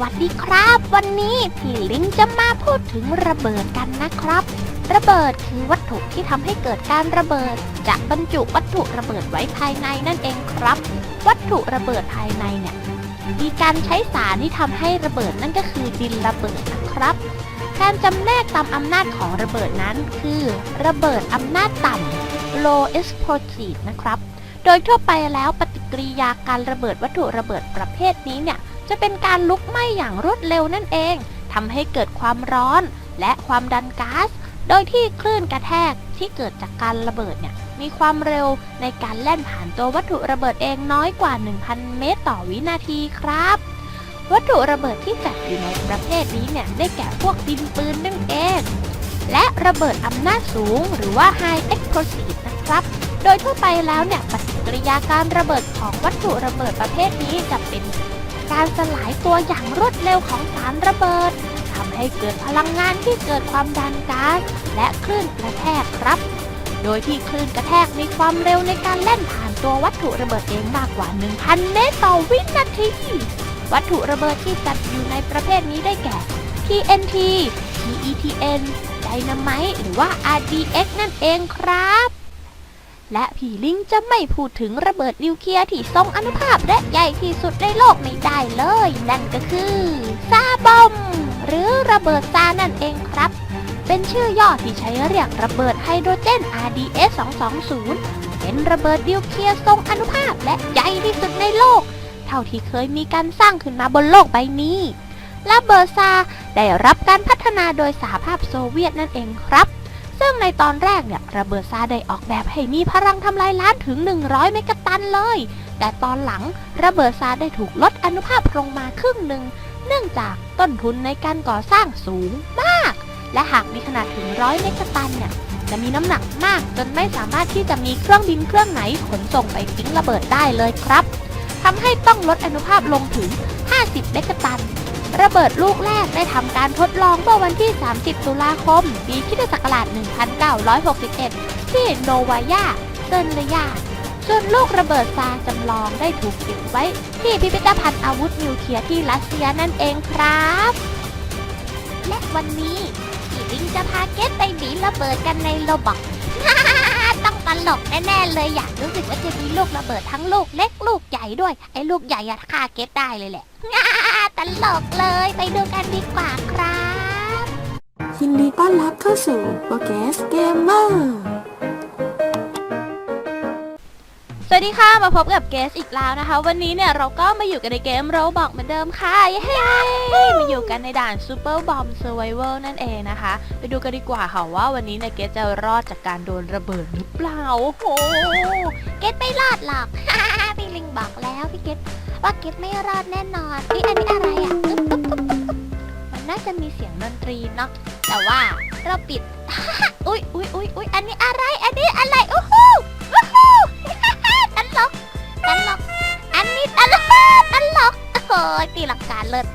วัสดีครับ วันนี้พี่ลิงจะมาพูดถึงระเบิดกันนะครับ ระเบิดคือวัตถุที่ทำให้เกิดการระเบิด จะบรรจุวัตถุระเบิดไว้ภายในนั่นเองครับ วัตถุระเบิดภายในเนี่ยมีการใช้สารที่ทำให้ระเบิดนั่นก็คือดินระเบิดนะครับการจำแนกตามอำนาจของระเบิดนั้นคือ ระเบิดอำนาจต่ำ low explosive นะครับ โดยทั่วไปแล้วปฏิกิริยาการระเบิดวัตถุระเบิดประเภทนี้เนี่ย จะเป็นการลุกไหม้อย่างรวดเร็วนั่นเองทำให้เกิดความร้อนและความดันก๊าซโดยที่คลื่นกระแทกที่เกิดจากการระเบิดเนี่ยมีความเร็วในการแล่นผ่านตัววัตถุระเบิดเองน้อยกว่า 1,000 เมตรต่อวินาทีครับ วัตถุระเบิดที่จัดอยู่ในประเภทนี้เนี่ยได้แก่พวกดินปืนนั่นเอง และระเบิดอำนาจสูงหรือว่า High Explosive นะครับ โดยทั่วไปแล้วเนี่ยปฏิกิริยาการระเบิดของวัตถุระเบิดประเภทนี้จะเป็น การสลายตัวอย่างรวดเร็วของสารระเบิดทำให้เกิดพลังงานที่เกิดความดันก๊าซและคลื่นกระแทกครับ โดยที่คลื่นกระแทกมีความเร็วในการแล่นผ่านตัววัตถุระเบิดเองมากกว่า 1,000 เมตรต่อวินาที วัตถุระเบิดที่จัดอยู่ในประเภทนี้ได้แก่ TNT PETN Dynamite หรือว่า RDX นั่นเองครับ และผีลิงจะไม่พูดถึงระเบิดนิวเคลียร์ที่ทรงอนุภาพและใหญ่ที่สุดในโลกไม่ได้เลย นั่นก็คือซาบอม หรือระเบิดซานั่นเองครับ เป็นชื่อย่อที่ใช้เรียกระเบิดไฮโดรเจน RDS 220เป็นระเบิดนิวเคลียร์ทรงอนุภาพและใหญ่ที่สุดในโลก เท่าที่เคยมีการสร้างขึ้นมาบนโลกใบนี้ระเบิดซาได้รับการพัฒนาโดยสหภาพโซเวียตนั่นเองครับ ซึ่งในตอนแรกเนี่ยระเบิดซาได้ออกแบบให้มีพลังทำลายล้านถึง 100 เมกะตันเลย แต่ตอนหลังระเบิดซาได้ถูกลดอนุภาพลงมาครึ่งหนึ่ง เนื่องจากต้นทุนในการก่อสร้างสูงมาก และหากมีขนาดถึงร้อยเมกะตันเนี่ยจะมีน้ำหนักมากจนไม่สามารถที่จะมีเครื่องบินเครื่องไหนขนส่งไปทิ้งระเบิดได้เลยครับทำให้ต้องลดอนุภาพลงถึง 50 เมกะตัน ระเบิดลูกแรกได้ทำการทดลองเมื่อวันที่ 30 ตุลาคม ปีคิศักราช 1961 ที่โนวายาเซนเลยาส่วนลูกระเบิดซาจำลองได้ถูกเก็บไว้ ที่พิพิธภัณฑ์อาวุธนิวเคลียร์ที่รัสเซียนั่นเองครับ และวันนี้พี่ลิงจะพาเกตไปบีระเบิดกันในโลบอกต้องตลกแน่ๆเลยอยากรู้สึกว่าจะมีลูกระเบิดทั้งลูกเล็กลูกใหญ่ด้วย ไอ้ลูกใหญ่อะฆ่าเกตได้เลยแหละ ตลกเลยไปดูกันดีกว่าครับ ยินดีต้อนรับเข้าสู่โปรแกสเกมเมอร์สวัสดีค่ะ มาพบกับเกสอีกแล้วนะคะ วันนี้เนี่ยเราก็มาอยู่กันในเกมโรบอกเหมือนเดิมค่ะ เย้มาอยู่กันในด่าน Super Bomb Survival นั่นเองนะคะ ไปดูกันดีกว่าค่ะว่าวันนี้เนี่ยเกสจะรอดจากการโดนระเบิดหรือเปล่า โอ้โห เกสไม่รอดหรอกพี่ลิง บอกแล้วพี่เกสว่าเกสไม่รอดแน่นอนเอ้ยอันนี้อะไรอะอึ๊บอึ๊บอึ๊บอึ๊บมันน่าจะมีเสียงดนตรีเนาะแต่ว่าเราปิด อุ้ยอุ้ยอุ้ยอุ้ยอันนี้อะไร อันนี้อะไรโอ้โหโอ้โหตลกตลกอันนี้ตลกตลกโอ้ยตีหลักการเลิศ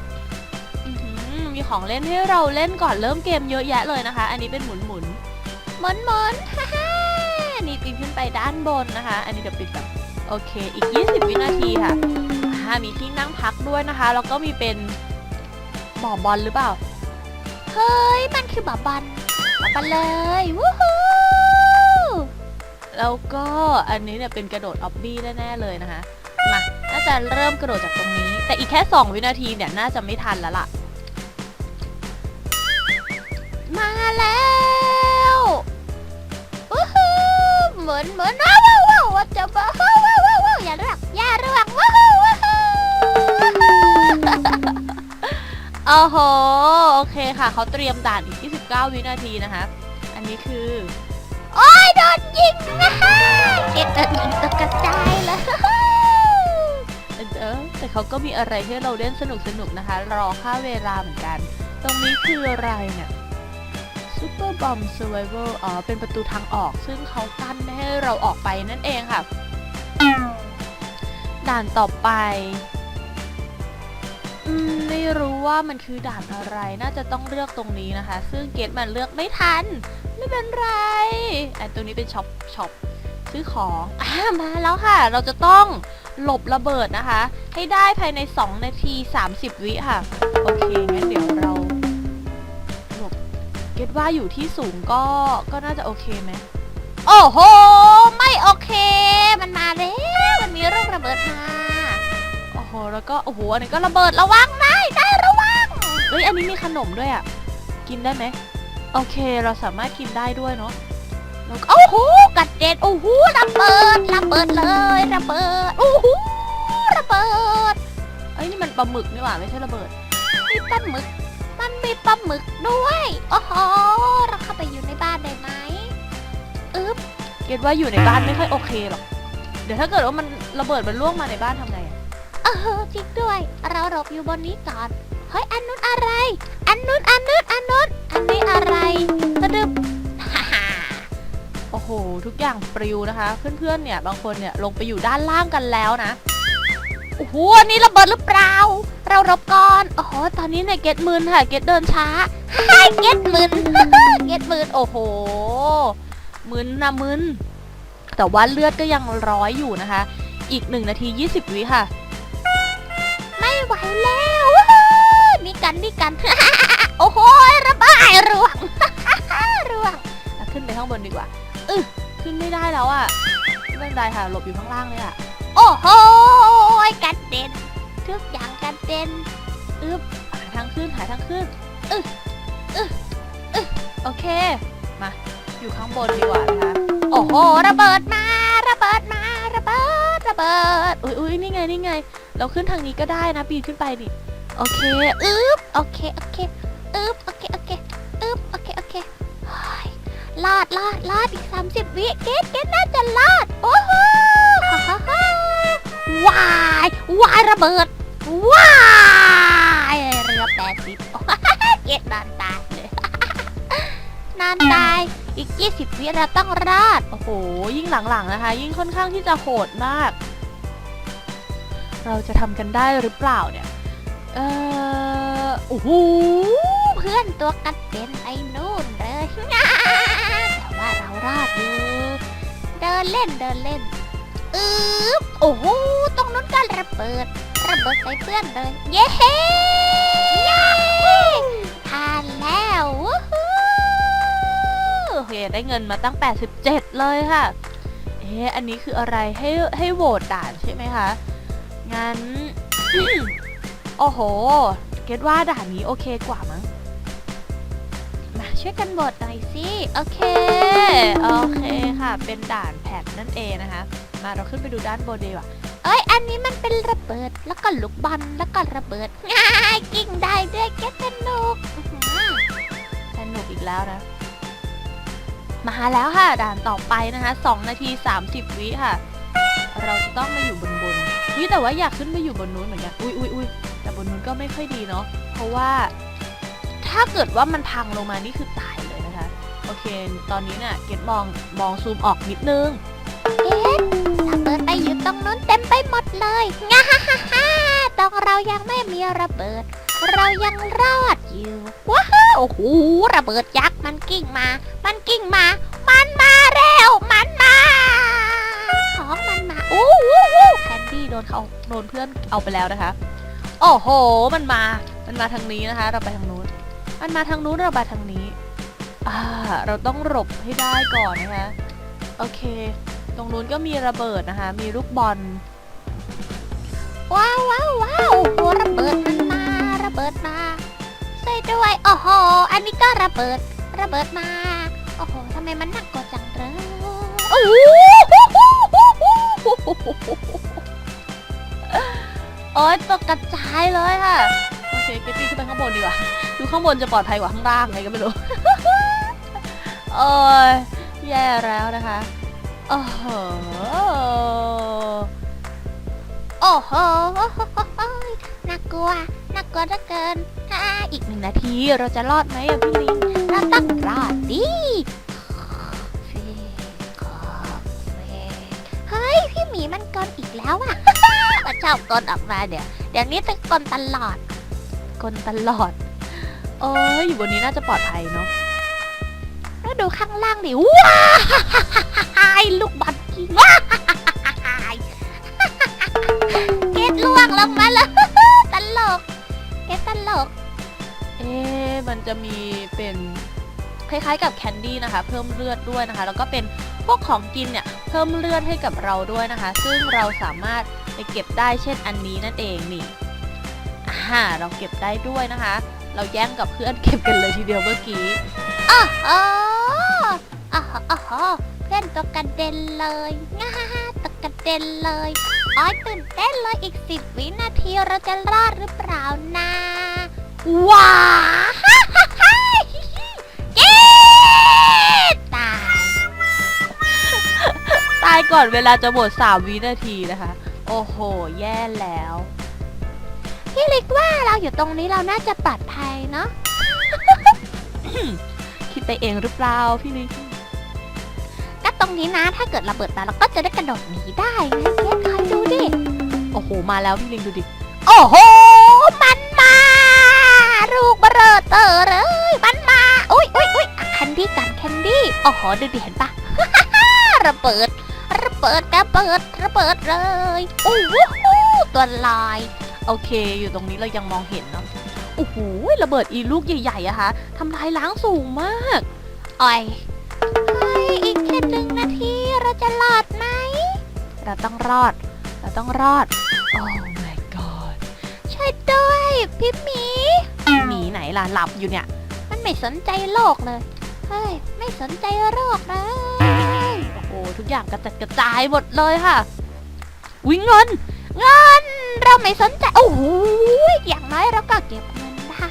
อื้อหือมีของเล่นให้เราเล่นก่อนเริ่มเกมเยอะแยะเลยนะคะ อันนี้เป็นหมุนหมุนหมุนหมุนฮ่าฮ่านี่ปีนขึ้นไปด้านบนนะคะ อันนี้เดี๋ยวปิดแบบ โอเค อีก 20 วินาทีค่ะอ่ามีที่นั่งพักด้วยนะคะ แล้วก็มีเป็นบ่อบอลหรือเปล่า เฮ้ย มันคือบ่อบอลบ่อบอลเลย วู้ฮู้แล้วก็อันนี้เนี่ยเป็นกระโดดออบบี้แน่ๆเลยนะคะ มา น่าจะเริ่มกระโดดจากตรงนี้ แต่อีกแค่ 2 วินาทีเนี่ย น่าจะไม่ทันแล้วล่ะ มาแล้ว อ้โห โอเคค่ะ เขาเตรียมด่านอีก 29 วินาทีนะคะ อันนี้คือ โอ้ยโดนยิงนะเก็บโดนยิงตกกระจายเลยเออแต่เขาก็มีอะไรให้เราเล่นสนุกสนุกๆนะคะ รอค่าเวลาเหมือนกัน ตรงนี้คืออะไรเนี่ย Super Bomb Survival อ๋อ เป็นประตูทางออก ซึ่งเขากั้นไม่ให้เราออกไปนั่นเองค่ะ ด่านต่อไป อืมไม่รู้ว่ามันคือด่านอะไรน่าจะต้องเลือกตรงนี้นะคะ ซึ่งเกตมันเลือกไม่ทัน ไม่เป็นไรไอ้ตัวนี้เป็นช็อปช็อปซื้อของอ่ามาแล้วค่ะ เราจะต้องหลบระเบิดนะคะ ให้ได้ภายใน 2 นาที 30 วิค่ะ โอเคงั้นเดี๋ยวเราหลบเกตว่าอยู่ที่สูงก็ก็น่าจะโอเคไหมโอ้โห ไม่โอเค มันมาแล้ว มันมีเรื่องระเบิดมา แล้วก็โอ้โหอันนี้ก็ระเบิดระวังได้ได้ระวังเฮ้ยอันนี้มีขนมด้วยอะกินได้ไหมโอเคเราสามารถกินได้ด้วยเนาะแล้วก็โอ้โหกัดเด็ดโอ้โหระเบิดระเบิดเลยระเบิดโอ้โหระเบิดเอ้ยนี่มันปลาหมึกนี่หว่าไม่ใช่ระเบิดมีปลาหมึก มันมีปลาหมึกด้วยโอ้โหเราเข้าไปอยู่ในบ้านได้ไหมอึ๊บเกดว่าอยู่ในบ้านไม่ค่อยโอเคหรอกเดี๋ยวถ้าเกิดว่ามันระเบิดมันล่วงมาในบ้านทำไง เออจริงด้วย เราหลบอยู่บนนี้ก่อน เฮ้ย อันนู้นอะไร อันนู้นอันนู้นอันนู้นอันนี้อะไรกระดึบฮ่าฮ่าโอ้โห ทุกอย่างปลิวนะคะ เพื่อนๆ เนี่ย บางคนเนี่ยลงไปอยู่ด้านล่างกันแล้วนะ โอ้โหอันนี้ระเบิดหรือเปล่า เรารบก่อน โอ้โห ตอนนี้เนี่ยเกตมืนค่ะ เกตเดินช้าให้เกตมืนเกตมืนโอ้โหมึนนะมึนแต่ว่าเลือดก็ยังร้อยอยู่นะคะ อีก1นาที 20 วิค่ะ ไม่ไหวแล้ววู้ฮู้นี่กันนี่กัน โอ้โหระเบิดร่วงร่วงแล้วขึ้นไปข้างบนดีกว่าเออขึ้นไม่ได้แล้วอะไม่เป็นไรค่ะหลบอยู่ข้างล่างเลยอะโอ้โหกระเด็นทุกอย่างกระเด็นอึบหาทางขึ้นหาทางขึ้นอึบอึบอึบโอเค มาอยู่ข้างบนดีกว่านะคะโอ้โหระเบิดมาระเบิดมาระเบิดระเบิดอุ้ยอุ้ยนี่ไงนี่ไง เราขึ้นทางนี้ก็ได้นะปีนขึ้นไปดิโอเคอึบโอเคโอเคอึบโอเคโอเคอึบโอเคโอเคลาดลาดลาดอีก30วิเกตเกตน่าจะลาดโอ้โหฮ่าฮ่าฮ่าวายวายระเบิดว้ายเรือแปดสิบเกตนานตายเลยนานตายอีก20วิเราต้องราดโอ้โหยิ่งหลังๆนะคะ ยิ่งค่อนข้างที่จะโหดมาก เราจะทำกันได้หรือเปล่าเนี่ย เออโอ้โหเพื่อนตัวกันเป็นไอ้นู่นเลยแต่ว่าเรารอดอยู่เดินเล่นเดินเล่นอึ๊บโอ้โหตรงนู้นก็ระเบิด ระเบิดใส่เพื่อนเลย เย้ผ่านแล้ววู้ฮู้โอเคได้เงินมาตั้ง 87 เลยค่ะเอ๊ะอันนี้คืออะไรให้ให้โหวตด่านใช่ไหมคะ งั้น โอ้โห เก็ตว่าด่านนี้โอเคกว่ามั้ง มาช่วยกันโหวตหน่อยสิ โอเค โอเคค่ะ เป็นด่านแพทนั่นเองนะคะ มาเราขึ้นไปดูด้านบนดีกว่าเอ้ย อันนี้มันเป็นระเบิด แล้วก็ลูกบอล แล้วก็ระเบิดง่ายกิ่งได้ด้วยเก็ตสนุกอื้อหือสนุกอีกแล้วนะ มาแล้วค่ะ ด่านต่อไปนะคะ 2 นาที 30 วิค่ะ เราจะต้องมาอยู่บนบน วิแต่ว่าอยากขึ้นไปอยู่บนนู้นเหมือนกัน อุ้ยอุ้ยอุ้ยแต่บนนู้นก็ไม่ค่อยดีเนาะ เพราะว่าถ้าเกิดว่ามันพังลงมานี่คือตายเลยนะคะ โอเค ตอนนี้เนี่ยเกดมองมองซูมออกนิดนึงเกดระเบิดไปอยู่ตรงนู้นเต็มไปหมดเลยงาฮ่าฮ่าฮ่าตรงเรายังไม่มีระเบิด เรายังรอดอยู่ ว้าวโอ้โหระเบิดยักษ์มันกิ้งมา มันกิ้งมา มันมา นเขาโดนเพื่อนเอาไปแล้วนะคะ โอ้โห มันมา มันมาทางนี้นะคะ เราไปทางนู้น มันมาทางนู้นเราไปทางนี้ อ่า เราต้องหลบให้ได้ก่อนนะคะ โอเค ตรงนู้นก็มีระเบิดนะคะ มีลูกบอล ว้าวว้าวว้าวโอ้ระเบิดมันมา ระเบิดมาช่วยด้วย โอ้โห อันนี้ก็ระเบิด ระเบิดมา โอ้โหทำไมมันหนักกว่าจังเลยโอ้โห โอ้ยตกกระจายเลยค่ะ โอเคเกตตี้ขึ้นไปข้างบนดีกว่า ดูข้างบนจะปลอดภัยกว่าข้างล่างไงก็ไม่รู้ โอ้ยแย่แล้วนะคะโอ้โหโอ้โหน่ากลัวน่ากลัวเหลือเกินอ่าอีกหนึ่งนาทีเราจะรอดไหมอะพี่ลิงเราต้องรอดดิเฮ้ยพี่หมีมันกลนอีกแล้วอะมัน ชอบกลนออกมาเดี๋ยวเดี๋ยวนี้จะกลนตลอดกลนตลอดเอ้ยอยู่บนนี้น่าจะปลอดภัยเนาะแล้วดูข้างล่างดิว้ายลูกบอลว้ายเกดล่วงลงมาเลยตลกเกดตลก เอ๊มันจะมีเป็นคล้ายๆกับแคนดี้นะคะ เพิ่มเลือดด้วยนะคะ แล้วก็เป็นพวกของกินเนี่ย พิ่มเลือดให้กับเราด้วยนะคะ ซึ่งเราสามารถไปเก็บได้เช่นอันนี้นั่นเองนี่อ่าเราเก็บได้ด้วยนะคะ เราแย่งกับเพื่อนเก็บกันเลยทีเดียวเมื่อกี้อ้าวอ๋ออ๋ออ๋อเพื่อนตกกระเด็นเลยง่าตกกระเด็นเลยอ้อยตื่นเต้นเลยอีกสิบวินาทีเราจะรอดหรือเปล่านะว้า ตายก่อนเวลาจะหมด3วินาทีนะคะ โอ้โห แย่แล้ว พี่ลิกว่าเราอยู่ตรงนี้เราน่าจะปลอดภัยเนาะ คิดไปเองหรือเปล่าพี่ลิงก็ตรงนี้นะ ถ้าเกิดระเบิดมาเราก็จะได้กระโดดหนีได้ไงเกดคอยดูดิ โอ้โห มาแล้วพี่ลิงดูดิ โอ้โห มันมา ลูกเบรอเตอร์เลย มันมา อุ้ยอุ้ยอุ้ยแคนดี้กันแคนดี้ โอ้โห ดูดิเห็นปะ ระเบิดระ เบิดระเบิดระเบิดเลยโอ้โหตัวลาย โอเค อยู่ตรงนี้เรายังมองเห็นเนาะโอ้โหระเบิดอีลูกใหญ่ๆอะคะทำลายล้างสูงมากอ่อยเฮ้ยอีกแค่หนึ่งนาทีเราจะรอดไหมเราต้องรอด เราต้องรอด โอ้ my god ช่วยด้วยพี่หมีหนีไหนล่ะหลับอยู่เนี่ย มันไม่สนใจโลกเลย เฮ้ย ไม่สนใจโลกเลยโอ้โห ทุกอย่างกระจัดกระจายหมดเลยค่ะวิ่งเงินเงินเราไม่สนใจโอ้โหอย่างน้อยเราก็เก็บเงินได้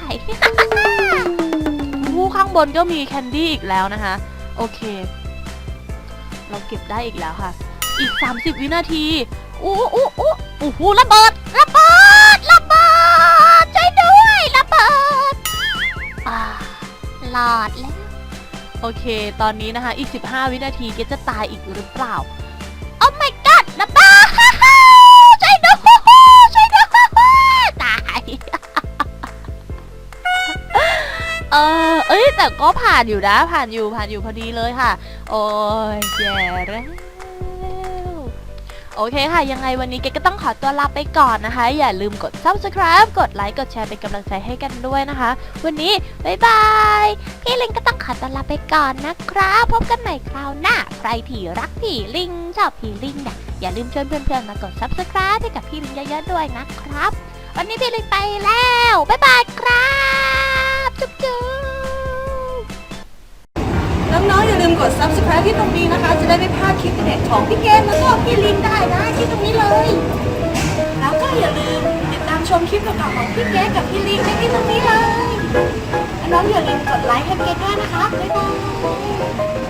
ผู้ข้างบนก็มีแคนดี้อีกแล้วนะคะ โอเค เราเก็บได้อีกแล้วค่ะ อีก 30 วินาทีอู้อู้อู้โอ้โหระเบิดระเบิดระเบิดช่วยด้วยระเบิดอ่าหลอดแล้ว โอเค ตอนนี้นะคะ อีก 15 วินาทีเกจะตายอีกหรือเปล่า โอ้ my god ระบ้าช่วยด้วยช่วยด้วยตาย เออ เอ้ย แต่ก็ผ่านอยู่นะ ผ่านอยู่ ผ่านอยู่พอดีเลยค่ะ โอ้ยแย่แล้ว โอเคค่ะ ยังไงวันนี้เกดก็ต้องขอตัวลาไปก่อนนะคะ อย่าลืมกด subscribe กดไลค์กดแชร์เป็นกำลังใจให้กันด้วยนะคะ วันนี้บ๊ายบายพี่ลิงก็ต้องขอตัวลาไปก่อนนะครับพบกันใหม่คราวหน้าใครที่รักพี่ลิงชอบพี่ลิงเนี่ยอย่าลืมชวนเพื่อนๆมากด subscribe ให้กับพี่ลิงเยอะๆด้วยนะครับ วันนี้พี่ลิงไปแล้วบ๊ายบายครับจุ๊บจุ๊บ น้องๆอย่าลืมกด subscribe ที่ตรงนี้นะคะ จะได้ไม่พลาดคลิปเด็ดของพี่เกมแล้วก็พี่ลินได้นะที่ตรงนี้เลย แล้วก็อย่าลืมติดตามชมคลิปเก่าๆของพี่เกมกับพี่ลินได้ที่ตรงนี้เลย น้องๆอย่าลืมกดไลค์ให้เกมด้วยนะคะบ๊ายบาย